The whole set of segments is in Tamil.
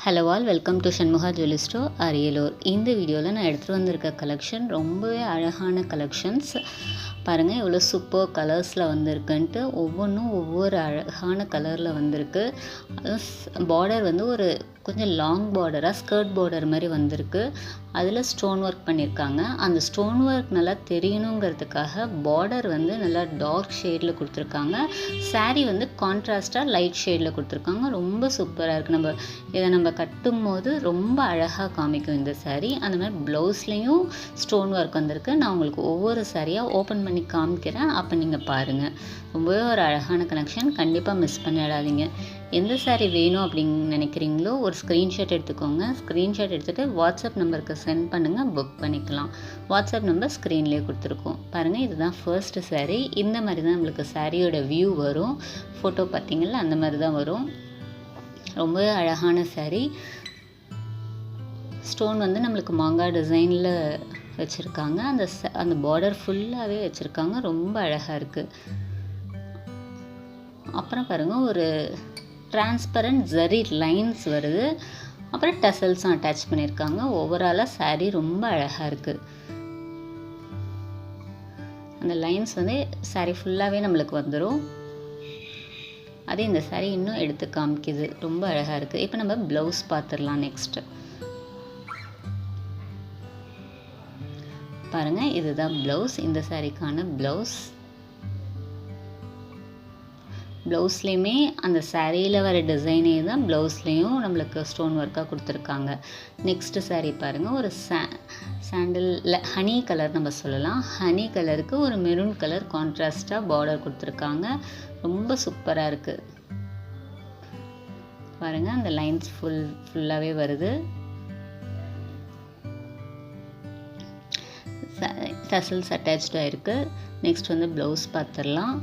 Hello all welcome to Shanmuga jewellery Ariyalur இந்த வீடியோவில் நான் எடுத்துகிட்டு வந்திருக்க கலெக்ஷன் ரொம்பவே அழகான கலெக்ஷன்ஸ் பாருங்கள் எவ்வளோ சூப்பர் கலர்ஸில் வந்திருக்குன்ட்டு ஒவ்வொன்றும் ஒவ்வொரு அழகான கலரில் வந்திருக்கு. பார்டர் வந்து ஒரு கொஞ்சம் லாங் பார்டராக ஸ்கர்ட் பார்டர் மாதிரி வந்திருக்கு. அதில் ஸ்டோன் ஒர்க் பண்ணியிருக்காங்க அந்த ஸ்டோன் ஒர்க் நல்லா தெரியணுங்கிறதுக்காக பார்டர் வந்து நல்லா டார்க் ஷேடில் கொடுத்துருக்காங்க. saree வந்து கான்ட்ராஸ்ட்டாக லைட் ஷேடில் கொடுத்துருக்காங்க. ரொம்ப சூப்பராக இருக்குது நம்ம இதை நம்ம கட்டும் போது ரொம்ப அழகாக காமிக்கும் இந்த சாரீ அந்த மாதிரி ப்ளவுஸ்லேயும் ஸ்டோன் ஒர்க் வந்திருக்கு. நான் உங்களுக்கு ஒவ்வொரு சாரியாக ஓப்பன் பண்ணி காமிக்கிறேன். அப்போ நீங்கள் பாருங்கள் ரொம்பவே ஒரு அழகான கனெக்ஷன் கண்டிப்பாக மிஸ் பண்ணிடாதீங்க. எந்த சாரீ வேணும் அப்படின்னு நினைக்கிறீங்களோ ஒரு ஸ்க்ரீன்ஷாட் எடுத்துக்கோங்க. ஸ்க்ரீன்ஷாட் எடுத்துகிட்டு வாட்ஸ்அப் நம்பருக்கு சென்ட் பண்ணுங்கள் புக் பண்ணிக்கலாம். வாட்ஸ்அப் நம்பர் ஸ்க்ரீன்லேயே கொடுத்துருக்கோம். பாருங்கள் இதுதான் ஃபர்ஸ்ட்டு சாரீ இந்த மாதிரி தான் நம்மளுக்கு சாரியோட வியூ வரும். ஃபோட்டோ பார்த்தீங்களா அந்த மாதிரி தான் வரும். ரொம்பவே அழகான சாரீ ஸ்டோன் வந்து நம்மளுக்கு மாங்காய் டிசைனில் வச்சுருக்காங்க. அந்த ச- அந்த பார்டர் ஃபுல்லாகவே வச்சுருக்காங்க. ரொம்ப அழகாக இருக்குது அப்புறம் பாருங்கள் ஒரு டிரான்ஸ்பரண்ட் ஜரி லைன்ஸ் வருது. அப்புறம் டசல்ஸும் அட்டாச் பண்ணியிருக்காங்க ஓவராலாக சேரீ ரொம்ப அழகாக இருக்குது அந்த லைன்ஸ் வந்து சாரீ ஃபுல்லாகவே நம்மளுக்கு வந்துடும் அதே இந்த saree இன்னும் எடுத்து காமிக்குது. ரொம்ப அழகாக இருக்குது இப்போ நம்ம ப்ளவுஸ் பார்த்துடலாம் நெக்ஸ்ட்டு பாருங்கள் இதுதான் ப்ளவுஸ் இந்த சாரிக்கான ப்ளவுஸ் ப்ளவுஸ்லேயுமே அந்த சாரியில் வர டிசைனே தான் ப்ளவுஸ்லேயும் நம்மளுக்கு ஸ்டோன் ஒர்க்காக கொடுத்துருக்காங்க. நெக்ஸ்ட்டு சாரீ பாருங்கள் ஒரு சா சாண்டில் ஹனி கலர் நம்ம சொல்லலாம். ஹனி கலருக்கு ஒரு மெரூன் கலர் கான்ட்ராஸ்ட்டாக பார்டர் கொடுத்துருக்காங்க. ரொம்ப சூப்பராக இருக்குது பாருங்கள் அந்த லைன்ஸ் ஃபுல் ஃபுல்லாகவே வருது. டசல்ஸ் அட்டாச்சாக இருக்குது நெக்ஸ்ட் வந்து ப்ளவுஸ் பார்த்துடலாம்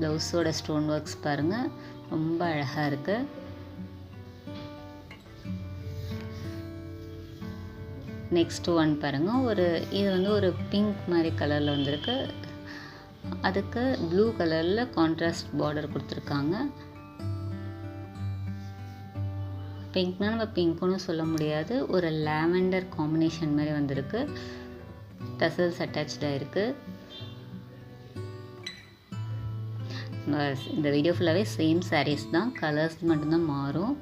ப்ளவுஸோட ஸ்டோன் ஒர்க்ஸ் பாருங்கள் ரொம்ப அழகாக இருக்குது நெக்ஸ்ட் ஒன் பாருங்கள் ஒரு இது வந்து ஒரு பிங்க் மாதிரி கலரில் வந்திருக்கு. அதுக்கு ப்ளூ கலரில் கான்ட்ராஸ்ட் பார்டர் கொடுத்துருக்காங்க. பிங்க்னால் நம்ம பிங்க்குன்னு சொல்ல முடியாது. ஒரு லாவெண்டர் காம்பினேஷன் மாதிரி வந்திருக்கு. டசல்ஸ் அட்டாச்சாக இருக்குது இந்த வீடியோ ஃபுல்லாகவே சேம் சாரீஸ் தான். கலர்ஸ் மட்டும்தான் மாறும்.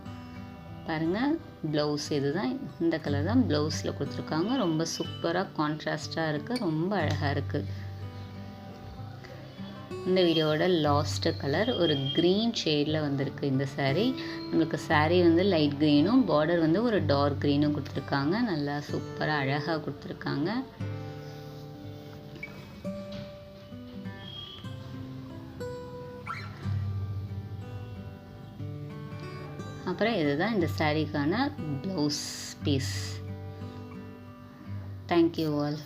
பாருங்கள் ப்ளவுஸ் இதுதான். இந்த கலர் தான் ப்ளவுஸில் கொடுத்துருக்காங்க. ரொம்ப சூப்பராக கான்ட்ராஸ்டாக இருக்குது ரொம்ப அழகாக இருக்குது இந்த வீடியோவோட லாஸ்ட்டு கலர் ஒரு க்ரீன் ஷேடில் வந்திருக்கு இந்த சாரீ நம்மளுக்கு சாரீ வந்து லைட் க்ரீனும் பார்டர் வந்து ஒரு டார்க் க்ரீனும் கொடுத்துருக்காங்க. நல்லா சூப்பராக அழகாக கொடுத்துருக்காங்க. அப்புறம் இதுதான் இந்த சாரீக்கான blouse piece thank you all